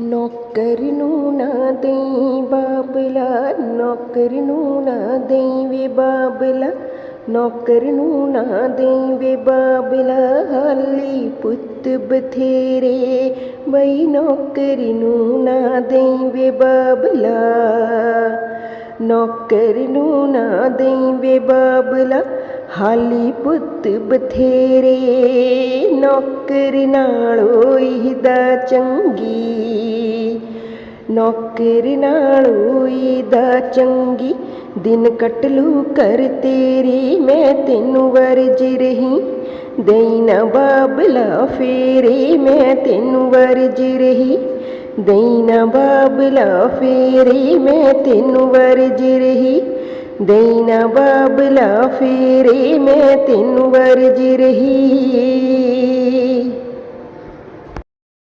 ਨੌਕਰ ਨੂੰ ਨਾ ਦੇਈ ਬਾਬਲਾ ਨੌਕਰ ਨੂੰ ਨਾ ਦੇਈ ਵੇ ਬਾਬਲਾ ਨੌਕਰ ਨੂੰ ਨਾ ਦੇਈ ਵੇ ਬਾਬਲਾ ਹਾਲੀ ਪੁੱਤ ਬਥੇਰੇ ਬਈ ਨੌਕਰ ਨੂੰ ਨਾ ਦੇਈ ਵੇ ਬਾਬਲਾ ਨੌਕਰ ਨੂੰ ਨਾ ਦੇਈ ਵੇ ਬਾਬਲਾ ਹਾਲੀ ਪੁੱਤ ਬਥੇਰੇ ਨੌਕਰ ਨਾਲੋਂ ਇਹਦਾ ਚੰਗੀ। ਨੌਕਰ ਨਾਲੋਂ ਇਹਦਾ ਚੰਗੀ। ਦਿਨ ਕੱਟ ਲੂ ਕਰ ਤੇਰੀ, ਮੈਂ ਤੈਨੂੰ ਵਰਜ ਰਹੀ। ਦੇਈ ਨਾ ਬਾਬਲਾ ਫੇਰੇ, ਮੈਂ ਤੈਨੂੰ ਵਰਜ ਰਹੀ। ਦੇਈ ਨਾ ਬਾਬਲਾ ਫੇਰੇ, ਮੈਂ ਤੈਨੂੰ ਵਰਜ ਰਹੀ। ਦੇਈ ਨਾ ਬਾਬਲਾ ਫੇਰੇ ਮੈਂ ਤੈਨੂੰ ਵਰਜ ਰਹੀ